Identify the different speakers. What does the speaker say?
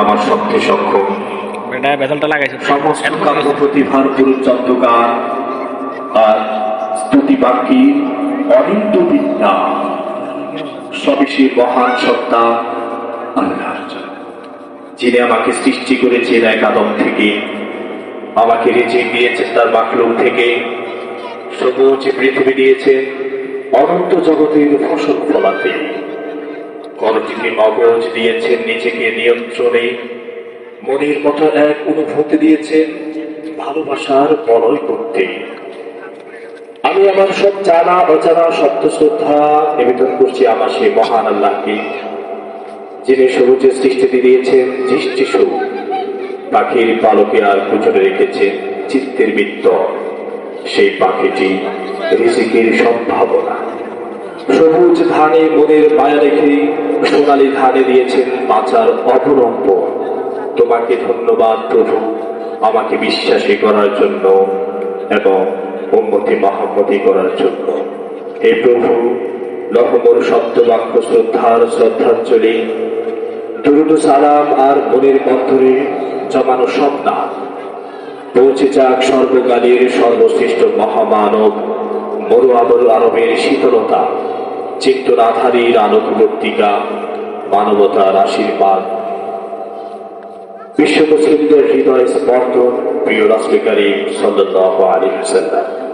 Speaker 1: আমার শক্তি সক্ষম। সমস্ত কাব্য প্রতিভার পুরুষ চন্দ্রকার আর স্তুতি বাক্যি অনিত্য বিদ্যা। সবিশী মহান সত্তা আল্লাহর যিনি আমাকে সৃষ্টি করেছেন এক আদম থেকে আমাকে রেচে দিয়েছেন তার মাকলুম থেকে সবুজ পৃথিবী দিয়েছেন অনন্ত জগতের ফসল ফলাতে। করটিকে মগজ দিয়েছেন, নিজেকে নিয়ন্ত্রণে। মনের মতো এক অনুভূতি দিয়েছেন ভালোবাসার বলয় করতে। আমি আমার সব জানা, অজানা শব্দ শ্রদ্ধা নিবেদন করছি আমার সেই মহান আল্লাহকে, যিনি সবুজের সৃষ্টিতে দিয়েছেন, দৃষ্টি সবুজ পাখির পালকে আর কুচরে রেখেছেন চিত্তের বৃত্ত। সেই পাখিটি রিজিকের সম্ভাবনা। সবুজ ধানে মনের মায়া রেখে সোনালী ধানে দিয়েছেন বাঁচার অবলম্বন তোমাকে ধন্যবাদ প্রভু। আমাকে বিশ্বাসী করার জন্য এবং উন্মতি মহাম্মতি করার জন্য। হে প্রভু নহমর শব্দবাক্য শ্রদ্ধার শ্রদ্ধাঞ্জলি, দুরুদ সালাম আর মনের বন্ধরে জমানো সব না। পৌঁছে যাক সর্বকালের সর্বশ্রেষ্ঠ মহামানব মরু আমর আরবের শীতলতা। চিত্তনাধারীর আলোকবর্তিকা মানবতার আশীর্বাদ। বিশ্ব মুসলিমদের হৃদয় স্পর্ধ প্রিয় রাষ্ট্রকারী করিম আলী আলাইহি ওয়াসাল্লাম।